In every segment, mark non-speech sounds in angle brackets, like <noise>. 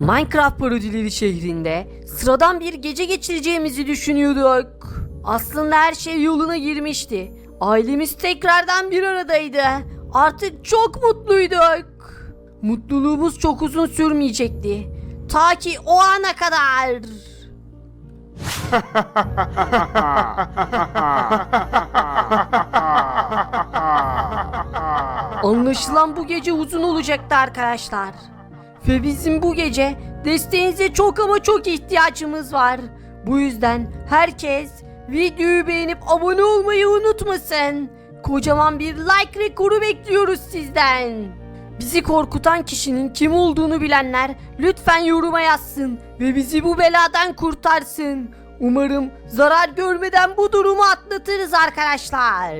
Minecraft parodileri şehrinde sıradan bir gece geçireceğimizi düşünüyorduk. Aslında her şey yoluna girmişti. Ailemiz tekrardan bir aradaydı. Artık çok mutluyduk. Mutluluğumuz çok uzun sürmeyecekti. Ta ki o ana kadar. <laughs> Anlaşılan bu gece uzun olacaktı arkadaşlar. Ve bizim bu gece desteğinize çok ama çok ihtiyacımız var. Bu yüzden herkes videoyu beğenip abone olmayı unutmasın. Kocaman bir like rekoru bekliyoruz sizden. Bizi korkutan kişinin kim olduğunu bilenler lütfen yoruma yazsın ve bizi bu beladan kurtarsın. Umarım zarar görmeden bu durumu atlatırız arkadaşlar.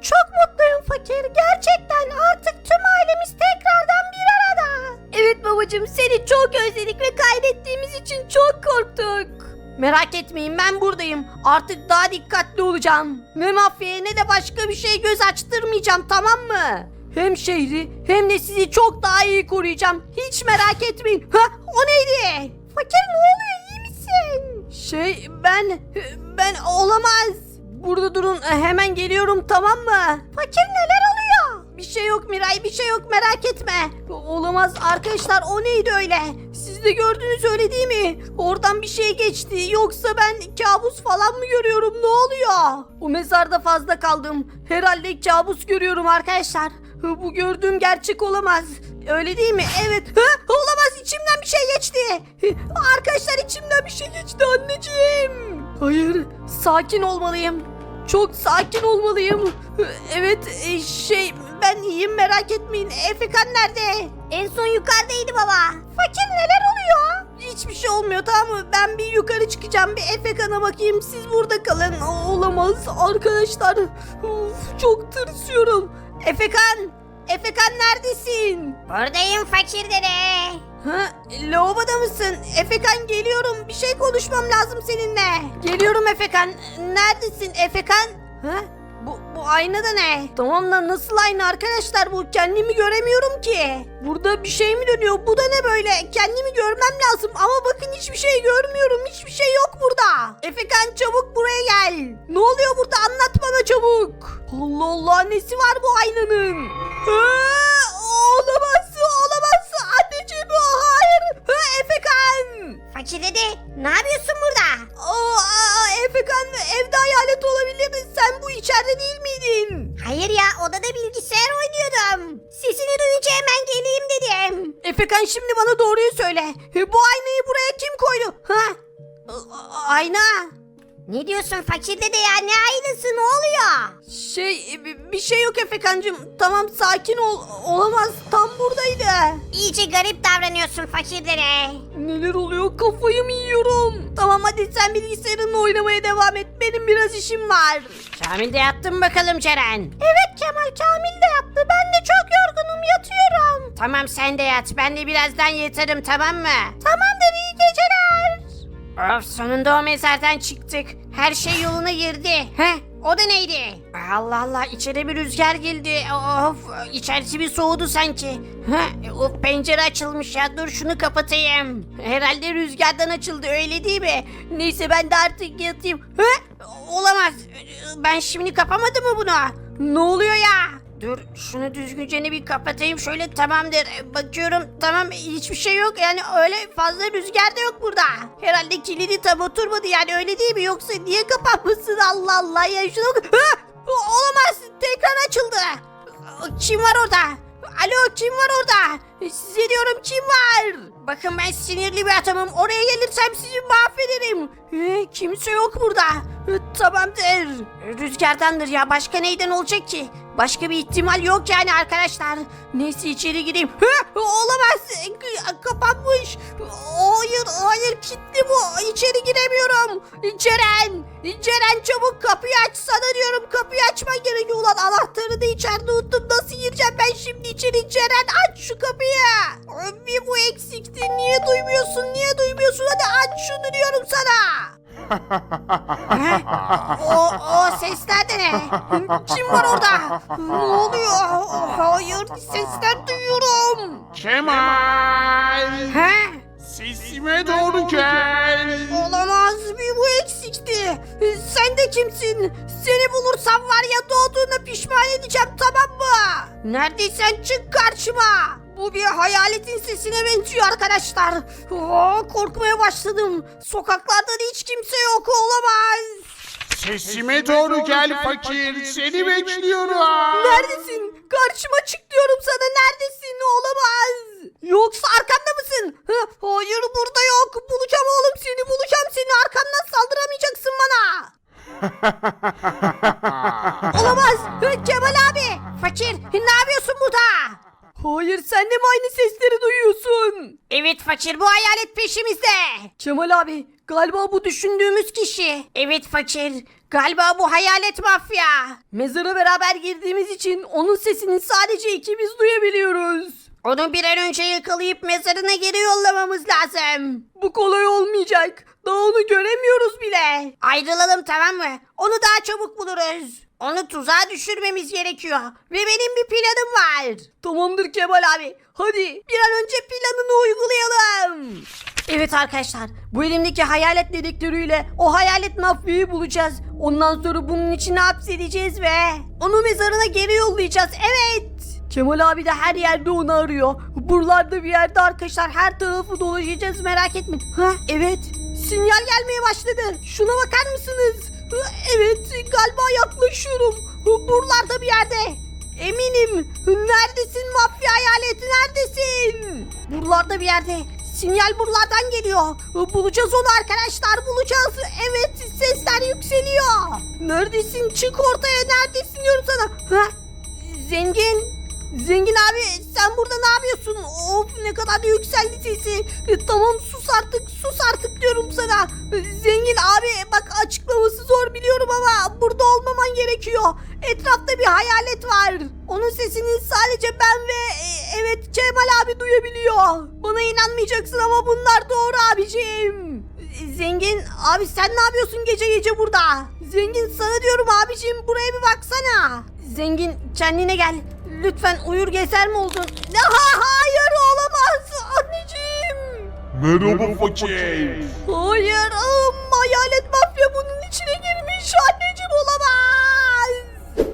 Çok mutluyum fakir. Gerçekten artık tüm ailemiz tekrardan bir. Evet babacığım seni çok özledik ve kaybettiğimiz için çok korktuk. Merak etmeyin ben buradayım. Artık daha dikkatli olacağım. Ne mafyaya ne de başka bir şey göz açtırmayacağım tamam mı? Hem şehri hem de sizi çok daha iyi koruyacağım. Hiç merak etmeyin. Ha o neydi? Fakir ne oluyor iyi misin? Şey ben ben olamaz. Burada durun hemen geliyorum tamam mı? Fakir neler oluyor? Bir şey yok Miray bir şey yok merak etme. Olamaz arkadaşlar o neydi öyle? Siz de gördünüz öyle değil mi? Oradan bir şey geçti yoksa ben kabus falan mı görüyorum ne oluyor? O mezarda fazla kaldım. Herhalde kabus görüyorum arkadaşlar. Bu gördüğüm gerçek olamaz. Öyle değil mi? Evet. Ha, olamaz içimden bir şey geçti. Arkadaşlar içimden bir şey geçti anneciğim. Hayır sakin olmalıyım. Çok sakin olmalıyım. Evet e, şey ben iyiyim merak etmeyin. Efekan nerede? En son yukarıdaydı baba. Fakir neler oluyor? Hiçbir şey olmuyor tamam mı? Ben bir yukarı çıkacağım bir Efekan'a bakayım. Siz burada kalın. O- Olamaz arkadaşlar. Uf, çok tırsıyorum. Efekan! Efekan neredesin? Buradayım fakir dede. Ha, lavaboda mısın? Efekan geliyorum. Bir şey konuşmam lazım seninle. Geliyorum Efekan. Neredesin Efekan? Ha? Bu, bu ayna da ne? Tamam da nasıl ayna arkadaşlar bu? Kendimi göremiyorum ki. Burada bir şey mi dönüyor? Bu da ne böyle? Kendimi görmem lazım ama bakın hiçbir şey görmüyorum. Hiçbir şey yok burada. Efekan çabuk buraya gel. Ne oluyor burada? Anlat bana çabuk. Allah Allah nesi var bu aynanın? Olamaz olamaz. Efekan. Fakir dede ne yapıyorsun burada? Aa, aa, Efekan evde hayalet olabilir. Sen bu içeride değil miydin? Hayır ya odada bilgisayar oynuyordum. Sesini duyunca hemen geleyim dedim. Efekan şimdi bana doğruyu söyle. Bu aynayı buraya kim koydu? Ha? A- Ayna. Ne diyorsun fakir dede ya ne aynısı ne oluyor? Şey bi- bir şey yok Efekancığım. Tamam sakin ol. Olamaz tam buradaydı. İyice garip davranıyorsun fakir dede. Neler oluyor kafayı mı yiyorum? Tamam hadi sen bilgisayarınla oynamaya devam et. Benim biraz işim var. Kamil de yattın bakalım Ceren. Evet Kemal Kamil de yaptı. Ben de çok yorgunum yatıyorum. Tamam sen de yat ben de birazdan yatarım tamam mı? Tamamdır iyi geceler. Of sonunda o mezardan çıktık. Her şey yoluna girdi. He? O da neydi? Allah Allah içeri bir rüzgar geldi. Of içerisi bir soğudu sanki. He? Of pencere açılmış ya dur şunu kapatayım. Herhalde rüzgardan açıldı öyle değil mi? Neyse ben de artık yatayım. Hı? Olamaz. Ben şimdi kapamadım mı bunu? Ne oluyor ya? Dur şunu düzgünce bir kapatayım şöyle tamamdır. Bakıyorum tamam hiçbir şey yok yani öyle fazla rüzgar da yok burada. Herhalde kilidi tam oturmadı yani öyle değil mi? Yoksa niye kapanmışsın Allah Allah ya şuna bak. Hı? Olamaz tekrar açıldı. Kim var orada? Alo kim var orada? Size diyorum kim var? Bakın ben sinirli bir adamım oraya gelirsem sizi mahvederim. Ee, kimse yok burada. Ee, Tamamdır. Rüzgardandır ya başka neyden olacak ki? Başka bir ihtimal yok yani arkadaşlar. Neyse içeri gireyim. Hı, olamaz. K- Kapanmış. Hayır hayır kilitli bu. İçeri giremiyorum. Ceren. Ceren çabuk kapıyı aç sana diyorum. Kapıyı açman gerekiyor. Ulan anahtarı da içeride unuttum. Nasıl gireceğim ben şimdi içeri? Ceren aç şu kapıyı. Bir bu eksikti. Niye duymuyorsun? Niye duymuyorsun? Hadi aç şunu diyorum sana. O, o sesler de ne? Kim var orada? Ne oluyor? Hayır sesler duyuyorum. Kemal! Ha? Sesime doğru gel. Olamaz bir bu eksikti. Sen de kimsin? Seni bulursam var ya doğduğuna pişman edeceğim tamam mı? Neredeysen çık karşıma. Bu bir hayaletin sesine benziyor arkadaşlar. Oo, korkmaya başladım. Sokaklarda da hiç kimse yok olamaz. Sesime doğru gel fakir. Seni bekliyorum. Neredesin? Karşıma çık diyorum sana. Neredesin? Olamaz. Yoksa arkamda mısın? Hı, Hayır burada yok. Bulacağım oğlum seni. Bulacağım seni. Arkamdan saldıramayacaksın bana. <laughs> Olamaz. Hı, Kemal abi. Hayır sen de mi aynı sesleri duyuyorsun? Evet fakir bu hayalet peşimizde. Kemal abi galiba bu düşündüğümüz kişi. Evet fakir. Galiba bu hayalet mafya. Mezara beraber girdiğimiz için onun sesini sadece ikimiz duyabiliyoruz. Onu bir an önce yakalayıp mezarına geri yollamamız lazım. Bu kolay olmayacak. Daha onu göremiyoruz bile. Ayrılalım tamam mı? Onu daha çabuk buluruz. Onu tuzağa düşürmemiz gerekiyor. Ve benim bir planım var. Tamamdır Kemal abi. Hadi bir an önce planını uygulayalım. Evet arkadaşlar bu elimdeki hayalet dedektörüyle o hayalet mafyayı bulacağız. Ondan sonra bunun içine hapsedeceğiz ve onu mezarına geri yollayacağız. Evet. Kemal abi de her yerde onu arıyor. Buralarda bir yerde arkadaşlar her tarafı dolaşacağız merak etmeyin. Ha evet sinyal gelmeye başladı. Şuna bakar mısınız? Evet galiba yaklaşıyorum. Buralarda bir yerde. Eminim. Neredesin mafya hayaleti neredesin? Buralarda bir yerde. Sinyal buralardan geliyor. Bulacağız onu arkadaşlar bulacağız. Evet sesler yükseliyor. Neredesin? Çık ortaya neredesin diyorum sana. Ha? Zengin. Zengin abi sen burada ne yapıyorsun? Of ne kadar da yükseldi sesi. E, tamam sus artık sus artık diyorum sana. E, Zengin abi bak açıklaması zor biliyorum ama burada olmaman gerekiyor. Etrafta bir hayalet var. Onun sesini sadece ben ve e, evet Kemal abi duyabiliyor. Bana inanmayacaksın ama bunlar doğru abicim. E, Zengin abi sen ne yapıyorsun gece gece burada? Zengin sana diyorum abicim buraya bir baksana. Zengin kendine gel. Lütfen uyur gezer mi oldun? Ha, hayır olamaz anneciğim. Merhaba fakir. Hayır ım, hayalet mafya bunun içine girmiş anneciğim olamaz.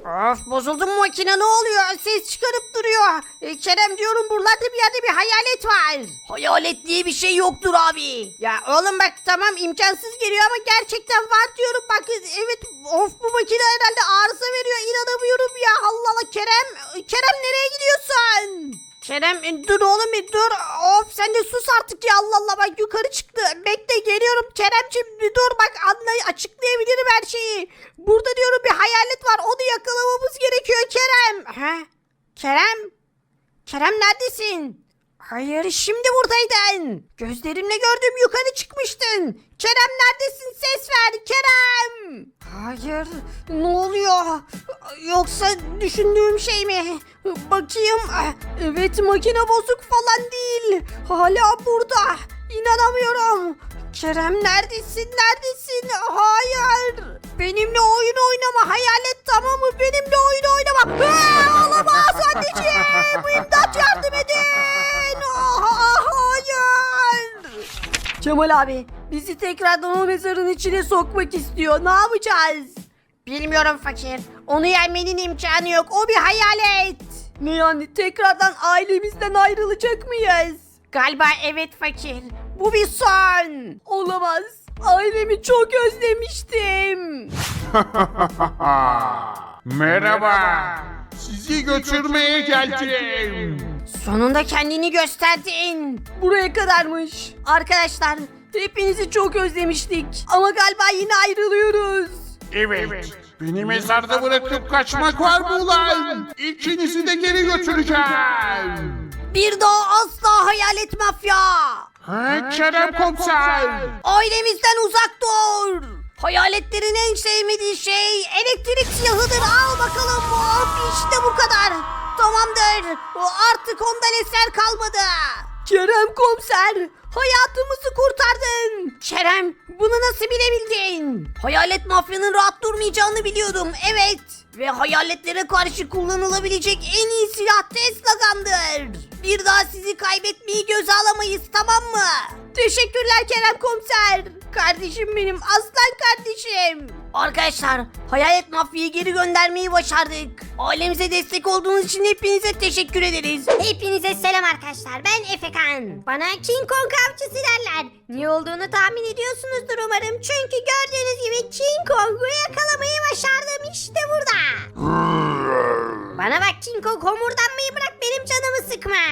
Of bozuldu mu makine ne oluyor? Ses çıkarıp duruyor. E, Kerem diyorum buralarda bir yerde bir hayalet var. Hayalet diye bir şey yoktur abi. Ya oğlum bak tamam imkansız geliyor ama gerçekten var diyorum bak evet of bu makine herhalde arıza veriyor inanamıyorum ya Allah Allah Kerem Kerem nereye gidiyorsun? Kerem e, dur oğlum bir dur of sen de sus artık ya Allah Allah bak yukarı çıktı bekle geliyorum Keremciğim bir dur bak anlay açıklayabilirim her şeyi burada diyorum bir hayalet var onu yakalamamız gerekiyor Kerem ha Kerem Kerem neredesin? Hayır şimdi buradaydın. Gözlerimle gördüm yukarı çıkmıştın. Kerem neredesin ses ver Kerem. Hayır ne oluyor? Yoksa düşündüğüm şey mi? Bakayım. Evet makine bozuk falan değil. Hala burada. İnanamıyorum. Kerem neredesin neredesin? Hayır. Benimle oyun oynama hayalet tamam mı? Benimle oyun oynama. Aa, olamaz anneciğim. İmdat yardım edin. Aa, hayır. Kemal abi bizi tekrardan o mezarın içine sokmak istiyor. Ne yapacağız? Bilmiyorum fakir. Onu yenmenin imkanı yok. O bir hayalet. Ne yani tekrardan ailemizden ayrılacak mıyız? Galiba evet fakir. Bu bir son. Olamaz. Ailemi çok özlemiştim. <laughs> Merhaba. Sizi götürmeye geldim. Sonunda kendini gösterdin. Buraya kadarmış. Arkadaşlar hepinizi çok özlemiştik. Ama galiba yine ayrılıyoruz. Evet. Beni mezarda bırakıp kaçmak var mı ulan? İkinizi de geri götüreceğim. Bir daha asla hayalet mafya. Ha, Kerem komiser. Ailemizden uzak dur. Hayaletlerin en sevmediği şey elektrik silahıdır. Al bakalım. Hop işte bu kadar. Tamamdır. O artık ondan eser kalmadı. Kerem komiser hayatımızı kurtardın. Kerem bunu nasıl bilebildin? Hayalet mafyanın rahat durmayacağını biliyordum evet. Ve hayaletlere karşı kullanılabilecek en iyi silah Tesla'dandır. Bir daha sizi kaybetmeyi göze alamayız tamam mı? Teşekkürler Kerem komiser. Kardeşim benim aslan kardeşim. Arkadaşlar hayalet mafyayı geri göndermeyi başardık. Ailemize destek olduğunuz için hepinize teşekkür ederiz. Hepinize selam arkadaşlar. Ben Efekan. Bana King Kong avcısı derler. Niye olduğunu tahmin ediyorsunuzdur umarım. Çünkü gördüğünüz gibi King Kong'u yakalamayı başardım işte burada. Bana bak King Kong homurdanmayı bırak benim canımı sıkma.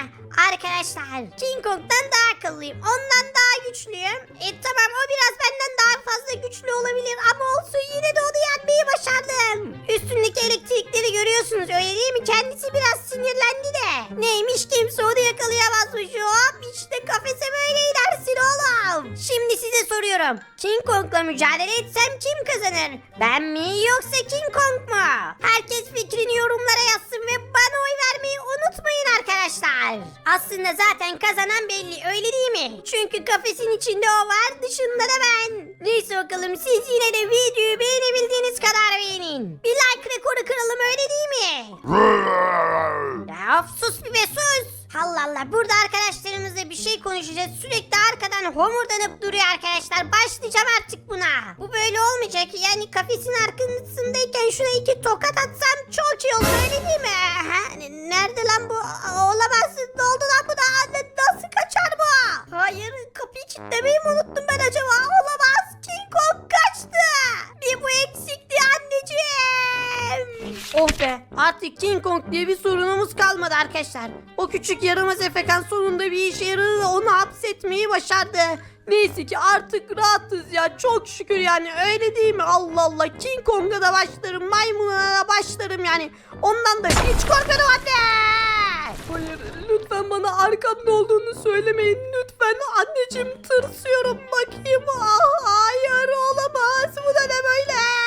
Arkadaşlar King Kong'dan daha akıllıyım. Ondan daha güçlüyüm. E tamam o biraz benden daha güçlü olabilir ama olsun yine de onu yenmeyi başardım. Üstündeki elektrikleri görüyorsunuz öyle değil mi? Kendisi biraz sinirlendi de. Neymiş kimse onu yakalayamazmış. Hop işte kafese böyle inersin oğlum. Şimdi size soruyorum. King Kong'la mücadele etsem kim kazanır? Ben mi yoksa King Kong mu? Herkes fikrini yorumlara yazsın ve bana oy vermeyi unutmayın arkadaşlar. Aslında zaten kazanan belli öyle değil mi? Çünkü kafesin içinde o var dışında da ben. Neyse bakalım siz yine de videoyu beğenebildiğiniz kadar beğenin. Bir like rekoru kıralım öyle değil mi? Ya of, sus bir be sus. Allah Allah burada arkadaşlarımızla bir şey konuşacağız. Sürekli arkadan homurdanıp duruyor arkadaşlar. Başlayacağım artık buna. Bu böyle olmayacak. Yani kafesin arkasındayken şuna iki tokat atsam çok iyi olur öyle değil mi? Ha, nerede lan bu? King Kong diye bir sorunumuz kalmadı arkadaşlar. O küçük yaramaz efekan sonunda bir işe yaradı ve onu hapsetmeyi başardı. Neyse ki artık rahatız ya çok şükür yani. Öyle değil mi? Allah Allah King Kong'a da başlarım maymuna da başlarım yani. Ondan da hiç korkarım anne. Hayır lütfen bana arkamda olduğunu söylemeyin. Lütfen anneciğim tırsıyorum. Bakayım. Ah, hayır olamaz. Bu da ne böyle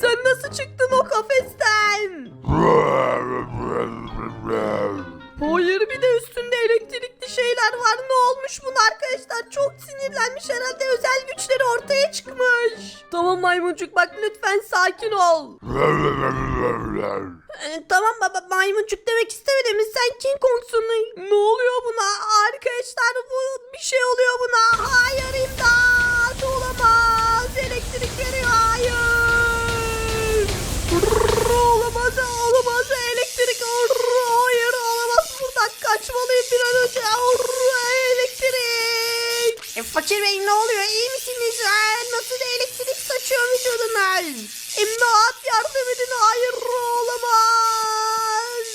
sen nasıl çıktın o kafesten Hayır bir de üstünde elektrikli şeyler var. Ne olmuş buna arkadaşlar? Çok sinirlenmiş herhalde. Özel güçleri ortaya çıkmış. Tamam maymuncuk bak lütfen sakin ol. Ee, tamam baba maymuncuk demek istemedim. Sen King Kong'sun. Ne oluyor buna? Arkadaşlar bu bir şey oluyor buna. Hayır imdat olamaz. Hayır, olamaz. Buradan kaçmalıyım bir an önce. Elektrik. E, fakir bey ne oluyor? İyi misiniz? Aa, nasıl elektrik saçıyor vücudunuz? İmdat yardım edin. Hayır, olamaz.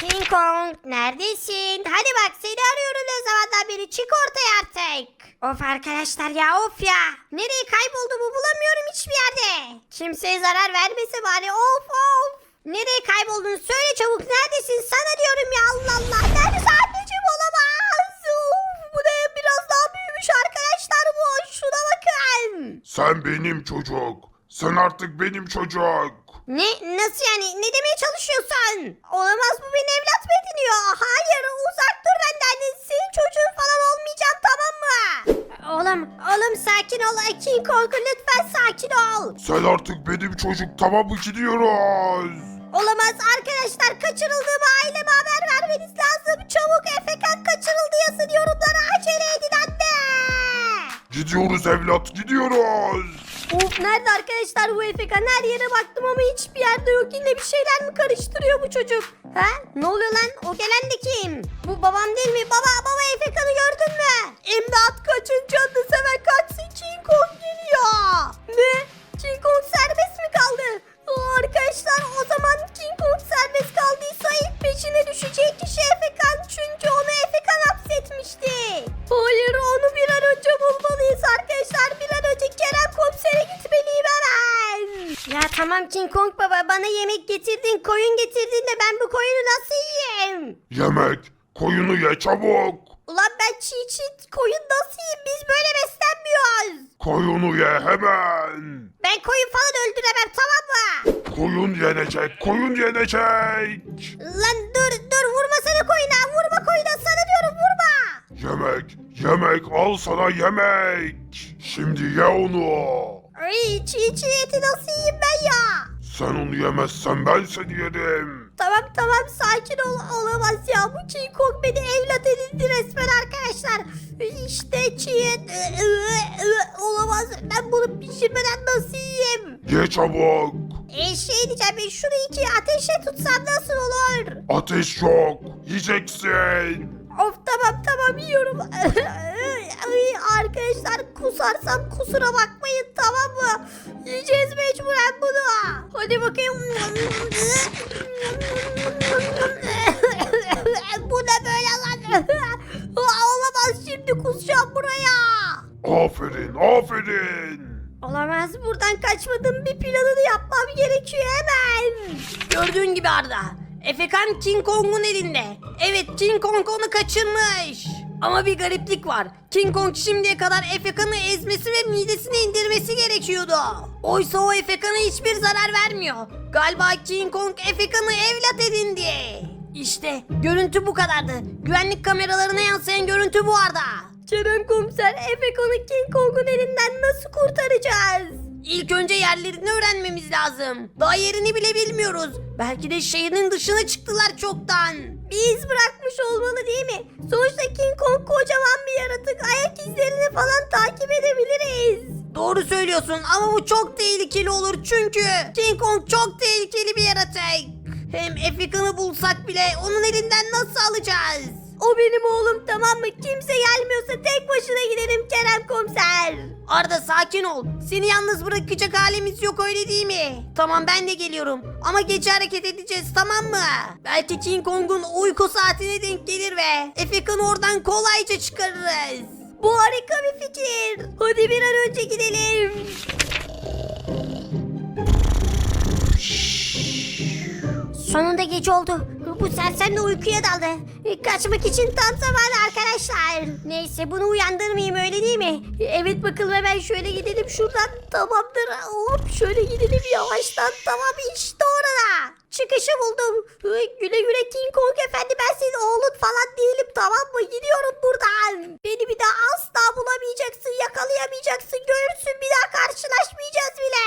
King Kong neredesin? Hadi bak seni arıyorum ne zamandan beri çık ortaya artık. Of arkadaşlar ya of ya. Nereye kayboldu bu bulamıyorum hiçbir yerde. Kimseye zarar vermese bari of of. Nereye kayboldun söyle çabuk neredesin sana diyorum ya Allah Allah. Neredesin anneciğim olamaz. Of, bu da biraz daha büyümüş arkadaşlar bu. Şuna bakın. Sen benim çocuk. Sen artık benim çocuk. Ne? Nasıl yani? Ne demeye çalışıyorsun? Olamaz bu beni evlat mı ediniyor? Hayır uzak dur benden. Senin çocuğun falan olmayacağım tamam mı? Oğlum, oğlum sakin ol. King Kong lütfen sakin ol. Sen artık benim çocuk tamam mı gidiyoruz? Olamaz arkadaşlar kaçırıldığımı aileme haber vermeniz lazım. Çabuk Efekan kaçırıldı yazın yorumlara acele edin anne. Gidiyoruz evlat gidiyoruz. Of nerede arkadaşlar bu Efekan? Her yere baktım ama hiçbir yerde yok. Yine bir şeyler mi karıştırıyor bu çocuk? Ha? Ne oluyor lan? O gelen de kim? Bu babam değil mi? Baba baba Efekan'ı gördün mü? İmdat kaçın canını seven kaçsın King Kong geliyor. Ne? King Kong serbest mi kaldı? Arkadaşlar o zaman King Kong serbest kaldıysa ilk peşine düşecek kişi Efekan. Çünkü onu Efekan hapsetmişti. Hayır onu bir an önce bulmalıyız arkadaşlar. Bir an önce Kerem komisere gitmeliyim hemen. Ya tamam King Kong baba bana yemek getirdin koyun getirdin de ben bu koyunu nasıl yiyeyim? Yemek. Koyunu ye çabuk. Ulan ben çiğ çiğ koyun nasıl yiyeyim biz böyle beslenmiyoruz. Koyunu ye hemen. Ben koyun falan öldüremem tamam mı? Koyun yenecek. Koyun yenecek. Lan dur dur vurma sana koyuna vurma koyuna sana diyorum vurma. Yemek. Yemek al sana yemek. Şimdi ye onu. Ay çiğ çiğ eti nasıl yiyeyim ben ya? Sen onu yemezsen ben seni yerim. Tamam tamam sakin ol olamaz ya bu King Kong beni evlat edindi resmen arkadaşlar. İşte ıı, olamaz ben bunu pişirmeden nasıl yiyeyim? Ye çabuk. E şey diyeceğim ben şunu iki ateşe tutsam nasıl olur? Ateş yok. Yiyeceksin. Of tamam tamam yiyorum. <laughs> Ay, arkadaşlar kusarsam kusura bakmayın tamam mı? Yiyeceğiz mecburen bunu. Hadi bakayım. <laughs> Bu ne böyle lan? <laughs> Olamaz şimdi kusacağım buraya. Aferin aferin. Olamaz buradan kaçmadım bir planını yapmam gerekiyor hemen. Gördüğün gibi Arda. Efekan King Kong'un elinde. Evet King Kong onu kaçırmış. Ama bir gariplik var. King Kong şimdiye kadar Efekan'ı ezmesi ve midesine indirmesi gerekiyordu. Oysa o Efekan'a hiçbir zarar vermiyor. Galiba King Kong Efekan'ı evlat edindi. İşte görüntü bu kadardı. Güvenlik kameralarına yansıyan görüntü bu Arda. Kerem komiser Efekan'ı King Kong'un elinden nasıl kurtaracağız? İlk önce yerlerini öğrenmemiz lazım. Daha yerini bile bilmiyoruz. Belki de şehrin dışına çıktılar çoktan. Bir iz bırakmış olmalı değil mi? Sonuçta King Kong kocaman bir yaratık. Ayak izlerini falan takip edebiliriz. Doğru söylüyorsun ama bu çok tehlikeli olur çünkü King Kong çok tehlikeli bir yaratık. Hem Efekan'ı bulsak bile onun elinden nasıl alacağız? O benim oğlum tamam mı? Kimse gelmiyorsa tek başına gidelim Kerem komiser. Arda sakin ol. Seni yalnız bırakacak halimiz yok öyle değil mi? Tamam ben de geliyorum. Ama gece hareket edeceğiz tamam mı? Belki King Kong'un uyku saatine denk gelir ve Efekan'ı oradan kolayca çıkarırız. Bu harika bir fikir. Hadi bir an önce gidelim. Sonunda gece oldu. Bu sersem de uykuya daldı. Kaçmak için tam zamanı arkadaşlar. Neyse bunu uyandırmayayım öyle değil mi? Evet bakalım hemen şöyle gidelim şuradan. Tamamdır. Hop şöyle gidelim yavaştan. Tamam işte orada. Çıkışı buldum. Güle güle King Kong efendi ben senin oğlun falan değilim tamam mı? Gidiyorum buradan. Beni bir daha asla bulamayacaksın, yakalayamayacaksın. Görürsün bir daha karşılaşmayacağız bile.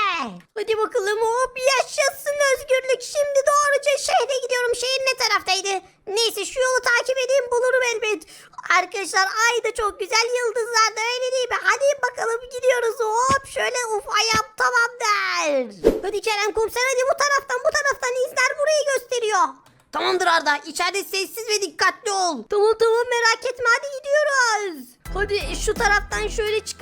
Hadi bakalım hop yaşasın özgürlük. Şimdi doğruca şehre gidiyorum. Şehir ne taraftaydı? Neyse şu yolu takip edeyim bulurum elbet. Arkadaşlar ay da çok güzel yıldızlar da öyle değil mi? Hadi bakalım gidiyoruz hop şöyle uf ayağım tamamdır. Hadi Kerem komiser hadi bu taraftan bu taraftan izler burayı gösteriyor. Tamamdır Arda içeride sessiz ve dikkatli ol. Tamam tamam merak etme hadi gidiyoruz. Hadi şu taraftan şöyle çıkalım.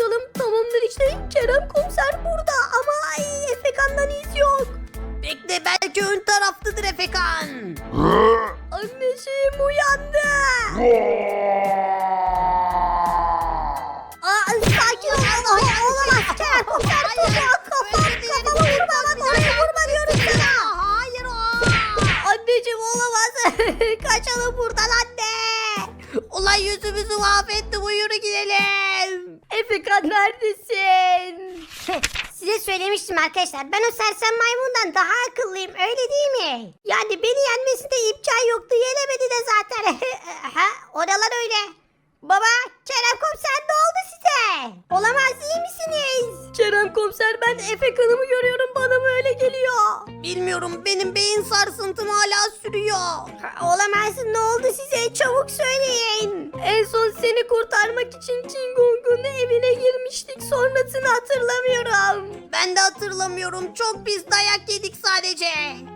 Anneciğim uyandı. Aa, sakin ol. Ay, olamaz Kerem dur ya. Kafam kafama vurma lan oraya vurma diyorum sana. Hayır o. Anneciğim olamaz. <laughs> Kaçalım buradan anne. Olay yüzümüzü mahvetti bu yürü gidelim. Efekan neredesin? <laughs> Size söylemiştim arkadaşlar. Ben o sersem maymundan daha akıllıyım. Öyle değil mi? Yani beni yenmesinde imkan yoktu. Yenemedi de zaten. <laughs> ha, oralar öyle. Baba, Kerem komiser ne oldu size? Olamaz iyi misiniz? Kerem komiser ben Efekan'ımı görüyorum. Bana mı öyle geliyor? Bilmiyorum benim beyin sarsıntım hala sürüyor. Olamaz ne oldu size? Çabuk söyleyin. En son seni kurtarmak için King Kong'un evine girmiştik. Sonrasını hatırlamıyorum. Ben de hatırlamıyorum çok pis dayak yedik sadece.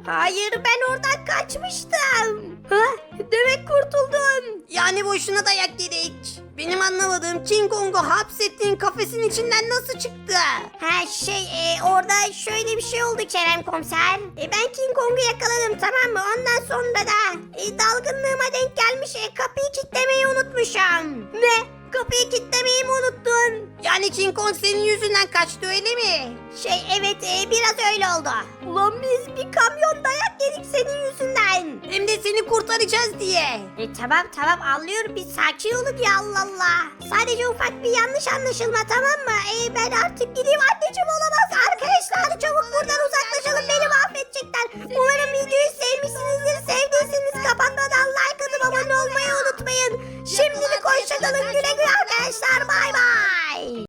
Hayır ben oradan kaçmıştım. Ha? Demek kurtuldun. Yani boşuna dayak yedik. Benim anlamadığım King Kong'u hapsettiğin kafesin içinden nasıl çıktı? Ha şey e, orada şöyle bir şey oldu Kerem komiser. E, ben King Kong'u yakaladım tamam mı? Ondan sonra da e, dalgınlığıma denk gelmiş e, kapıyı kilitlemeyi unutmuşum. Ne? Kapıyı kilitlemeyi mi unuttun? Yani King Kong senin yüzünden kaçtı öyle mi? Şey evet e, biraz öyle oldu. Ulan biz bir kamyon dayak yedik senin yüzünden. Hem de seni kurtaracağız diye. E tamam tamam anlıyorum bir sakin olun ya Allah Allah. Sadece ufak bir yanlış anlaşılma tamam mı? E ben artık gideyim anneciğim olamaz. Arkadaşlar çabuk buradan uzaklaşalım beni mahvedecekler. Umarım videoyu sevmişsinizdir. Sevdiyseniz kapanmadan like abone olmayı unutmayın. Şimdilik hoşçakalın güle güle arkadaşlar bay bay.